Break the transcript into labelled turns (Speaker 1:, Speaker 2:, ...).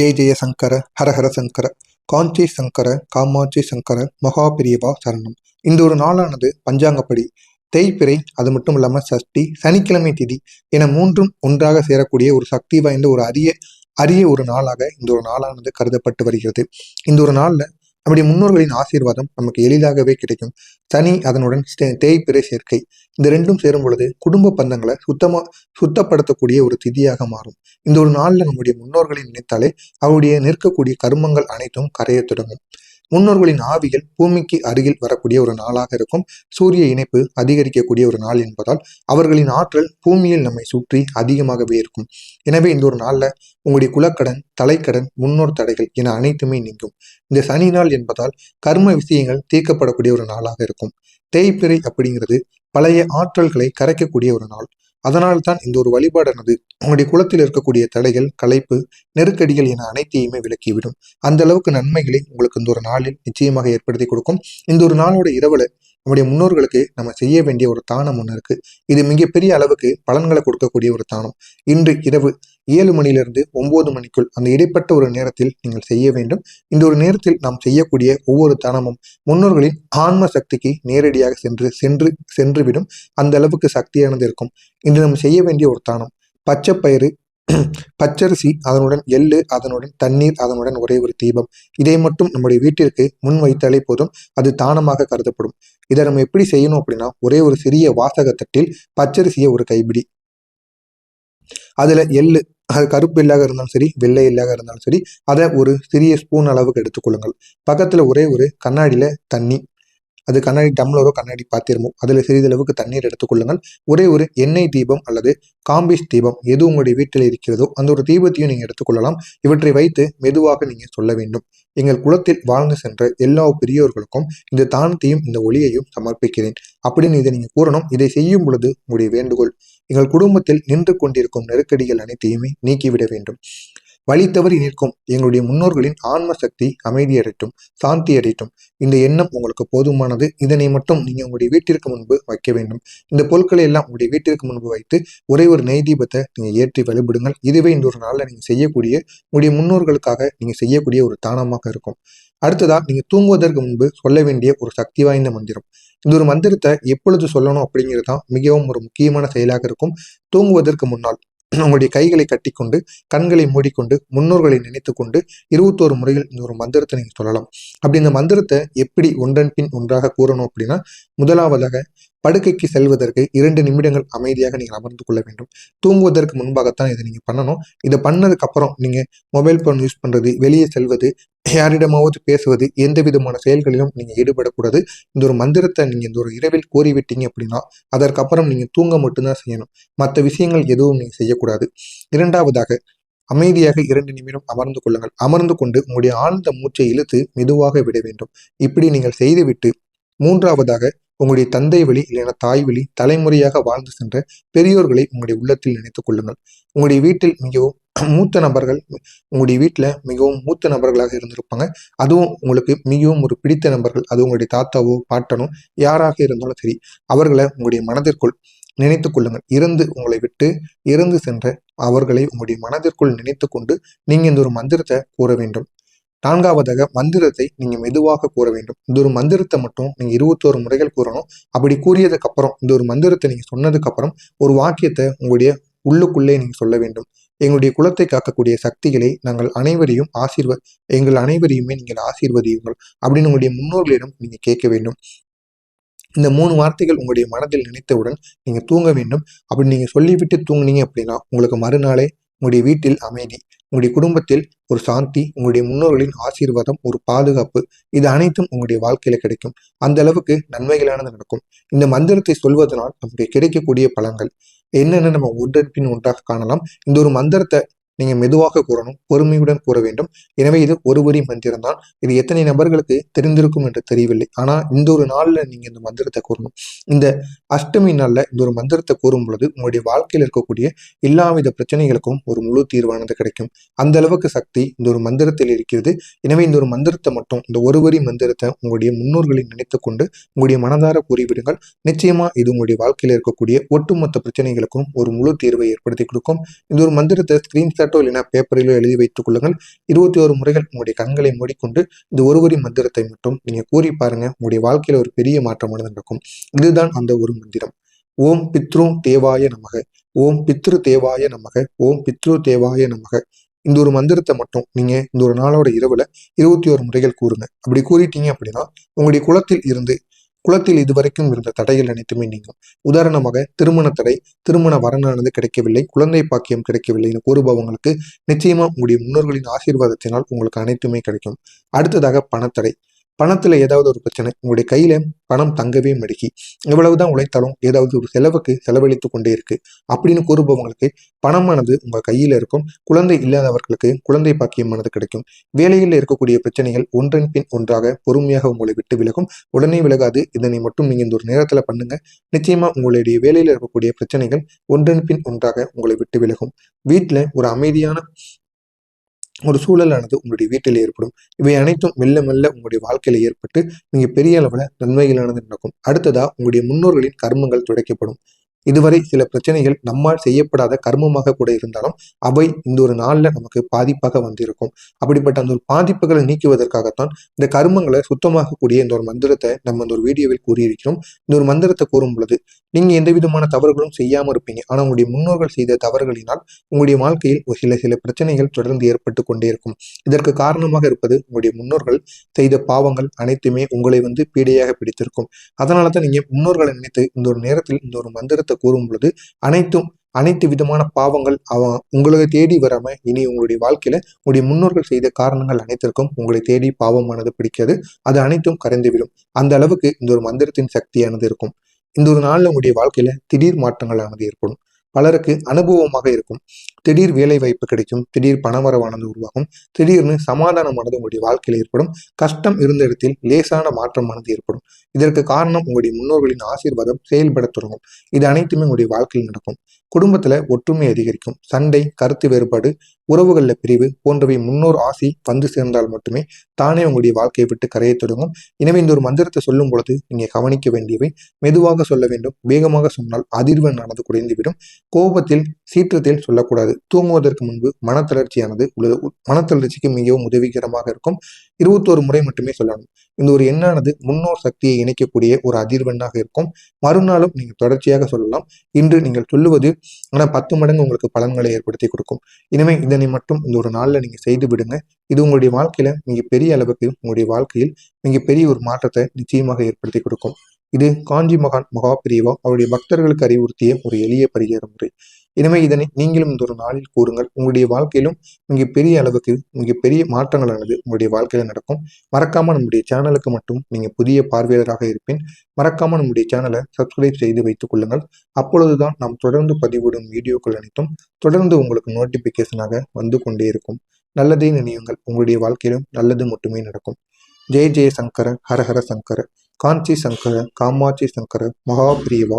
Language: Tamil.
Speaker 1: ஜெய ஜெய சங்கர ஹரஹர சங்கர காஞ்சி சங்கர காமாட்சி சங்கர மகாபிரியவா சரணம். இந்த ஒரு நாளானது பஞ்சாங்கப்படி. தேய்பிறை அது மட்டும் இல்லாமல் சஷ்டி சனிக்கிழமை திதி என மூன்றும் ஒன்றாக சேரக்கூடிய ஒரு சக்தி வாய்ந்த ஒரு அரிய அரிய ஒரு நாளாக இந்த ஒரு நாளானது கருதப்பட்டு வருகிறது. இந்த ஒரு நாளில் நம்முடைய முன்னோர்களின் ஆசீர்வாதம் நமக்கு எளிதாகவே கிடைக்கும். சனி அதனுடன் தேய்பிறை சேர்க்கை. இந்த ரெண்டும் சேரும் பொழுது குடும்ப பந்தங்களை சுத்தமா சுத்தப்படுத்தக்கூடிய ஒரு திதியாக மாறும். இந்த ஒரு நாளில் நம்முடைய முன்னோர்களை நினைத்தாலே அவருடைய நிற்கக்கூடிய கருமங்கள் அனைத்தும் கரைய தொடங்கும். முன்னோர்களின் ஆவிகள் பூமிக்கு அருகில் வரக்கூடிய ஒரு நாளாக இருக்கும். சூரிய இணைப்பு அதிகரிக்கக்கூடிய ஒரு நாள் என்பதால் அவர்களின் ஆற்றல் பூமியில் நம்மை சுற்றி அதிகமாகவே இருக்கும். எனவே இந்த ஒரு நாளில் உங்களுடைய குலக்கடன் தலைக்கடன் முன்னோர் தடைகள் என அனைத்துமே நீங்கும். இந்த சனி நாள் என்பதால் கர்ம விஷயங்கள் தீர்க்கப்படக்கூடிய ஒரு நாளாக இருக்கும். தேய்பிறை அப்படிங்கிறது பழைய ஆற்றல்களை கரைக்கக்கூடிய ஒரு நாள். அதனால்தான் இந்த ஒரு வழிபாடானது உங்களுடைய குளத்தில் இருக்கக்கூடிய தடைகள் களைப்பு நெருக்கடிகள் என அனைத்தையுமே விலக்கிவிடும். அந்த அளவுக்கு நன்மைகளை உங்களுக்கு இந்த ஒரு நாளில் நிச்சயமாக ஏற்படுத்தி கொடுக்கும். இந்த ஒரு நாளோட இரவுல நம்முடைய முன்னோர்களுக்கு நம்ம செய்ய வேண்டிய ஒரு தானம் ஒன்று இருக்கு. இது மிகப்பெரிய அளவுக்கு பலன்களை கொடுக்கக்கூடிய ஒரு தானம். இன்று இரவு ஏழு மணிலிருந்து ஒன்பது மணிக்குள் அந்த இடைப்பட்ட ஒரு நேரத்தில் நீங்கள் செய்ய வேண்டும். இந்த ஒரு நேரத்தில் நாம் செய்யக்கூடிய ஒவ்வொரு தானமும் முன்னோர்களின் ஆன்ம சக்திக்கு நேரடியாக சென்று சென்று சென்றுவிடும். அந்த அளவுக்கு சக்தியானது இருக்கும். இன்று நம்ம செய்ய வேண்டிய ஒரு தானம் பச்சைப்பயிறு பச்சரிசி அதனுடன் எள்ளு அதனுடன் தண்ணீர் அதனுடன் ஒரே ஒரு தீபம். இதை மட்டும் நம்முடைய வீட்டிற்கு முன் வைத்தாலே போதும். அது தானமாக கருதப்படும். இதை நம்ம எப்படி செய்யணும் அப்படின்னா ஒரே ஒரு சிறிய வாசகத்தட்டில் பச்சரிசியை ஒரு கைப்பிடி. அதுல எள்ளு அது கருப்பு இல்லாக இருந்தாலும் சரி வெள்ளை இல்லாக இருந்தாலும் சரி அதை ஒரு சிறிய ஸ்பூன் அளவுக்கு எடுத்துக்கொள்ளுங்கள். பக்கத்துல ஒரே ஒரு கண்ணாடியில தண்ணி அது கண்ணாடி டம்ளரோ கண்ணாடி பாத்திரமோ அதில் சிறிதளவுக்கு தண்ணீர் எடுத்துக்கொள்ளுங்கள். ஒரே ஒரு எண்ணெய் தீபம் அல்லது காம்பிஸ் தீபம் எது உங்களுடைய வீட்டில் இருக்கிறதோ அந்த ஒரு தீபத்தையும் நீங்கள் எடுத்துக்கொள்ளலாம். இவற்றை வைத்து மெதுவாக நீங்கள் சொல்ல வேண்டும். எங்கள் குலத்தில் வாழ்ந்து சென்ற எல்லா பெரியோர்களுக்கும் இந்த தானத்தையும் இந்த ஒளியையும் சமர்ப்பிக்கிறேன். அப்படின்னு இதை நீங்கள் கூறணும். இதை செய்யும் பொழுது உங்களுடைய வேண்டுகோள் எங்கள் குடும்பத்தில் நின்று கொண்டிருக்கும் நெருக்கடிகள் அனைத்தையுமே நீக்கிவிட வேண்டும். வழி தவறி நிற்கும். எங்களுடைய முன்னோர்களின் ஆன்ம சக்தி அமைதியடையட்டும் சாந்தி அடையட்டும் இந்த எண்ணம் உங்களுக்கு போதுமானது. இதனை மட்டும் நீங்கள் உங்களுடைய வீட்டிற்கு முன்பு வைக்க வேண்டும். இந்த பொருட்களை எல்லாம் உங்களுடைய வீட்டிற்கு முன்பு வைத்து ஒரே ஒரு நெய் தீபத்தை நீங்கள் ஏற்றி வழிபடுங்கள். இதுவே இந்த ஒரு நாளில் நீங்கள் செய்யக்கூடிய உங்களுடைய முன்னோர்களுக்காக நீங்கள் செய்யக்கூடிய ஒரு தானமாக இருக்கும். அடுத்ததாக நீங்கள் தூங்குவதற்கு முன்பு சொல்ல வேண்டிய ஒரு சக்தி வாய்ந்த மந்திரம். இந்த ஒரு மந்திரத்தை எப்பொழுது சொல்லணும் அப்படிங்கிறது தான் மிகவும் ஒரு முக்கியமான செயலாக இருக்கும். தூங்குவதற்கு முன்னால் உங்களுடைய கைகளை கட்டிக்கொண்டு கண்களை மூடிக்கொண்டு முன்னோர்களை நினைத்து கொண்டு இருபத்தோரு முறைகள் இந்த ஒரு மந்திரத்தை நீங்கள் சொல்லலாம். அப்படி இந்த மந்திரத்தை எப்படி ஒன்றன் பின் ஒன்றாக கூறணும் அப்படின்னா முதலாவதாக படுக்கைக்கு செல்வதற்கு இரண்டு நிமிடங்கள் அமைதியாக நீங்கள் அமர்ந்து கொள்ள வேண்டும். தூங்குவதற்கு முன்பாகத்தான் இதை நீங்கள் பண்ணணும். இதை பண்ணதுக்கப்புறம் நீங்கள் மொபைல் ஃபோன் யூஸ் பண்ணுறது வெளியே செல்வது யாரிடமாவது பேசுவது எந்த விதமான செயல்களிலும் நீங்கள் ஈடுபடக்கூடாது. இந்த ஒரு மந்திரத்தை நீங்கள் இந்த ஒரு இரவில் கோரிவிட்டீங்க அப்படின்னா அதற்கப்புறம் நீங்கள் தூங்க மட்டும்தான் செய்யணும். மற்ற விஷயங்கள் எதுவும் நீங்கள் செய்யக்கூடாது. இரண்டாவதாக அமைதியாக இரண்டு நிமிடம் அமர்ந்து கொள்ளுங்கள். அமர்ந்து கொண்டு உங்களுடைய ஆழ்ந்த மூச்சை இழுத்து மெதுவாக விட வேண்டும். இப்படி நீங்கள் செய்துவிட்டு மூன்றாவதாக உங்களுடைய தந்தை வழி இல்லைன்னா தாய் வழி தலைமுறையாக வாழ்ந்து சென்ற பெரியோர்களை உங்களுடைய உள்ளத்தில் நினைத்துக் கொள்ளுங்கள். உங்களுடைய வீட்டில் மிகவும் மூத்த நபர்கள் உங்களுடைய வீட்டில் மிகவும் மூத்த நபர்களாக இருந்திருப்பாங்க. அதுவும் உங்களுக்கு மிகவும் ஒரு பிடித்த நபர்கள். அது உங்களுடைய தாத்தாவோ பாட்டனோ யாராக இருந்தாலும் சரி அவர்களை உங்களுடைய மனதிற்குள் நினைத்து கொள்ளுங்கள். இறந்து உங்களை விட்டு இறந்து சென்ற அவர்களை உங்களுடைய மனதிற்குள் நினைத்து கொண்டு நீங்கள் இந்த ஒரு மந்திரத்தை கூற வேண்டும். நான்காவதாக மந்திரத்தை நீங்க மெதுவாக கூற வேண்டும். இந்த ஒரு மந்திரத்தை மட்டும் நீங்க இருபத்தோரு முறைகள் கூறணும். அப்படி கூறியதுக்கு அப்புறம் இந்த ஒரு மந்திரத்தை நீங்க சொன்னதுக்கு அப்புறம் ஒரு வாக்கியத்தை உங்களுடைய உள்ளுக்குள்ளே நீங்க சொல்ல வேண்டும். எங்களுடைய குலத்தை காக்கக்கூடிய சக்திகளை நாங்கள் அனைவரையும் ஆசீர்வ எங்கள் அனைவரையுமே நீங்கள் ஆசீர்வதியுங்கள் அப்படின்னு உங்களுடைய முன்னோர்களிடம் நீங்க கேட்க வேண்டும். இந்த மூணு வார்த்தைகள் உங்களுடைய மனதில் நினைத்தவுடன் நீங்க தூங்க வேண்டும். அப்படி நீங்க சொல்லிவிட்டு தூங்குனீங்க அப்படின்னா உங்களுக்கு மறுநாளே உங்களுடைய வீட்டில் அமைதி. உங்களுடைய குடும்பத்தில் ஒரு சாந்தி உங்களுடைய முன்னோர்களின் ஆசீர்வாதம் ஒரு பாதுகாப்பு இது அனைத்தும் உங்களுடைய வாழ்க்கையில கிடைக்கும். அந்த அளவுக்கு நன்மைகளானது நடக்கும். இந்த மந்திரத்தை சொல்வதனால் நமக்கு கிடைக்கக்கூடிய பலன்கள் என்னென்ன நம்ம ஒன்றன் பின் ஒன்றாக காணலாம். இந்த ஒரு மந்திரத்தை நீங்க மெதுவாக கூறணும் பொறுமையுடன் கூற வேண்டும். எனவே இது ஒரு வரி மந்திரம் தான். இது எத்தனை நபர்களுக்கு தெரிந்திருக்கும் என்று தெரியவில்லை. ஆனா இந்த ஒரு நாள்ல நீங்க இந்த மந்திரத்தை கூறணும். இந்த அஷ்டமி நாள்ல இந்த ஒரு மந்திரத்தை கூறும் பொழுது உங்களுடைய வாழ்க்கையில் இருக்கக்கூடிய எல்லாவித பிரச்சனைகளுக்கும் ஒரு முழு தீர்வானது கிடைக்கும். அந்த அளவுக்கு சக்தி இந்த ஒரு மந்திரத்தில் இருக்கிறது. எனவே இந்த ஒரு மந்திரத்தை மட்டும் இந்த ஒரு வரி மந்திரத்தை உங்களுடைய முன்னோர்களை நினைத்து கொண்டு உங்களுடைய மனதார கூறிவிடுங்கள். நிச்சயமா இது உங்களுடைய வாழ்க்கையில் இருக்கக்கூடிய ஒட்டுமொத்த பிரச்சனைகளுக்கும் ஒரு முழு தீர்வை ஏற்படுத்தி கொடுக்கும். இந்த ஒரு மந்திரத்தை ஸ்கிரீன்ஷாட் தட்டோ இல்லைனா பேப்பரிலோ எழுதி வைத்துக் கொள்ளுங்கள். இருபத்தி ஒரு முறைகள் உங்களுடைய கண்களை மூடிக்கொண்டு இந்த ஒரு வரி மந்திரத்தை மட்டும் நீங்க கூறி பாருங்க. உங்களுடைய வாழ்க்கையில ஒரு பெரிய மாற்றமானது நடக்கும் இதுதான் அந்த ஒரு மந்திரம். ஓம் பித்ரு தேவாய நமக. ஓம் பித்ரு தேவாய நமக. ஓம் பித்ரு தேவாய நமக. இந்த ஒரு மந்திரத்தை மட்டும் நீங்க இந்த ஒரு நாளோட இரவுல இருபத்தி ஒரு முறைகள் கூறுங்க. அப்படி கூறிட்டீங்க அப்படின்னா உங்களுடைய குலத்தில் இருந்து குளத்தில் இதுவரைக்கும் இருந்த தடைகள் அனைத்துமே நீங்கும். உதாரணமாக திருமண தடை திருமண வரனானது கிடைக்கவில்லை குழந்தை பாக்கியம் கிடைக்கவில்லைன்னு கூறுபவங்களுக்கு நிச்சயமா உங்களுடைய முன்னோர்களின் ஆசீர்வாதத்தினால் உங்களுக்கு அனைத்துமே கிடைக்கும். அடுத்ததாக பணத்தடை. பணத்தில் ஏதாவது ஒரு பிரச்சனை உங்களுடைய கையில் பணம் தங்கவே மடிக்கி எவ்வளவுதான் உழைத்தாலும் ஏதாவது ஒரு செலவுக்கு செலவழித்து கொண்டே இருக்கு அப்படின்னு கூறுபவங்களுக்கு பணமானது உங்கள் கையில் இருக்கும். குழந்தை இல்லாதவர்களுக்கு குழந்தை பாக்கியமானது கிடைக்கும். வேலையில் இருக்கக்கூடிய பிரச்சனைகள் ஒன்றன் பின் ஒன்றாக பொறுமையாக உங்களை விட்டு விலகும். உடனே விலகாது. இதனை மட்டும் நீங்கள் இந்த ஒரு நேரத்தில் பண்ணுங்க. நிச்சயமா உங்களுடைய வேலையில் இருக்கக்கூடிய பிரச்சனைகள் ஒன்றன் பின் ஒன்றாக உங்களை விட்டு விலகும். வீட்டில் ஒரு அமைதியான ஒரு சூழலானது உங்களுடைய வீட்டில் ஏற்படும். இவை அனைத்தும் மெல்ல மெல்ல உங்களுடைய வாழ்க்கையில ஏற்பட்டு மிக பெரிய அளவில் நன்மைகளானது நடக்கும். அடுத்ததா உங்களுடைய முன்னோர்களின் கர்மங்கள் துடைக்கப்படும். இதுவரை சில பிரச்சனைகள் நம்மால் செய்யப்படாத கர்மமாக கூட இருந்தாலும் அவை இந்த ஒரு நாள்ல நமக்கு பாதிப்பாக வந்திருக்கும். அப்படிப்பட்ட அந்த ஒரு பாதிப்புகளை நீக்குவதற்காகத்தான் இந்த கர்மங்களை சுத்தமாகக்கூடிய இந்த ஒரு மந்திரத்தை நம்ம இந்த ஒரு வீடியோவில் கூறியிருக்கிறோம். இந்த ஒரு மந்திரத்தை கூறும் பொழுது நீங்க எந்த விதமான தவறுகளும் செய்யாம இருப்பீங்க. ஆனா உங்களுடைய முன்னோர்கள் செய்த தவறுகளினால் உங்களுடைய வாழ்க்கையில் ஒரு சில சில பிரச்சனைகள் தொடர்ந்து ஏற்பட்டு கொண்டே இருக்கும். இதற்கு காரணமாக இருப்பது உங்களுடைய முன்னோர்கள் செய்த பாவங்கள் அனைத்துமே உங்களை வந்து பீடையாக பிடித்திருக்கும். அதனால தான் நீங்க முன்னோர்களை நினைத்து இந்த ஒரு நேரத்தில் இந்த ஒரு மந்திரத்தை கூறும் பொழுது அனைத்தும் அனைத்து விதமான பாவங்கள் அவன் உங்களை தேடி வராம இனி உங்களுடைய வாழ்க்கையில உங்களுடைய முன்னோர்கள் செய்த காரணங்கள் அனைத்திற்கும் உங்களை தேடி பாவமானது பிடிக்காது. அது அனைத்தும் கரைந்துவிடும். அந்த அளவுக்கு இந்த ஒரு மந்திரத்தின் சக்தியானது இருக்கும். இந்த ஒரு நாள்ல உங்களுடைய வாழ்க்கையில திடீர் மாற்றங்களானது ஏற்படும். பலருக்கு அனுபவமாக இருக்கும். திடீர் வேலை வாய்ப்பு கிடைக்கும். திடீர் பணவரவானது உருவாகும். திடீர்னு சமாதானமானது உங்களுடைய வாழ்க்கையில் ஏற்படும். கஷ்டம் இருந்த இடத்தில் லேசான மாற்றமானது ஏற்படும். இதற்கு காரணம் உங்களுடைய முன்னோர்களின் ஆசீர்வாதம் செயல்பட தொடங்கும். இது அனைத்துமே உங்களுடைய வாழ்க்கையில் நடக்கும். குடும்பத்துல ஒற்றுமை அதிகரிக்கும். சண்டை கருத்து வேறுபாடு உறவுகளில் பிரிவு போன்றவை முன்னோர் ஆசி வந்து சேர்ந்தால் மட்டுமே தானே உங்களுடைய வாழ்க்கையை விட்டு கரையை தொடங்கும். எனவே இந்த ஒரு மந்திரத்தை சொல்லும் பொழுது நீங்க கவனிக்க வேண்டியவை மெதுவாக சொல்ல வேண்டும். வேகமாக சொன்னால் அதிர்வெண் குறைந்துவிடும். கோபத்தில் சீற்றத்தில் சொல்லக்கூடாது. தூங்குவதற்கு முன்பு மனத்தளர்ச்சியானது உள்ளது மனத்தளர்ச்சிக்கு மிகவும் உதவிகரமாக இருக்கும். இருபத்தோரு முறை மட்டுமே சொல்லணும். இந்த ஒரு எண்ணானது முன்னோர் சக்தியை இணைக்கக்கூடிய ஒரு அதிர்வெண்ணாக இருக்கும். மறுநாளும் நீங்கள் தொடர்ச்சியாக சொல்லலாம். இன்று நீங்கள் சொல்லுவது ஆனால் பத்து மடங்கு உங்களுக்கு பலன்களை ஏற்படுத்தி கொடுக்கும். இனிமே இதனை மட்டும் இந்த ஒரு நாளில் நீங்கள் செய்து விடுங்க. இது உங்களுடைய வாழ்க்கையில மிக பெரிய அளவுக்கு உங்களுடைய வாழ்க்கையில் மிக பெரிய ஒரு மாற்றத்தை நிச்சயமாக ஏற்படுத்தி கொடுக்கும். இது காஞ்சி மகான் மகாபிரிவா அவருடைய பக்தர்களுக்கு அறிவுறுத்திய ஒரு எளிய பரிகார முறை. எனவே இதனை நீங்களும் இந்த ஒரு நாளில் கூறுங்கள். உங்களுடைய வாழ்க்கையிலும் மிக பெரிய அளவுக்கு மிக பெரிய மாற்றங்களானது உங்களுடைய வாழ்க்கையில நடக்கும். மறக்காம நம்முடைய சேனலுக்கு மட்டும் நீங்க புதிய பார்வையாளராக இருப்பேன் மறக்காம நம்முடைய சேனலை சப்ஸ்கிரைப் செய்து வைத்துக் கொள்ளுங்கள். அப்பொழுதுதான் நாம் தொடர்ந்து பதிவிடும் வீடியோக்கள் அனைத்தும் தொடர்ந்து உங்களுக்கு நோட்டிபிகேஷனாக வந்து கொண்டே இருக்கும். நல்லதே நினையுங்கள். உங்களுடைய வாழ்க்கையிலும் நல்லது மட்டுமே நடக்கும். ஜெய ஜெய சங்கர ஹரஹர சங்கர. காஞ்சி சங்கர காமாட்சி சங்கர மகாபிரியவா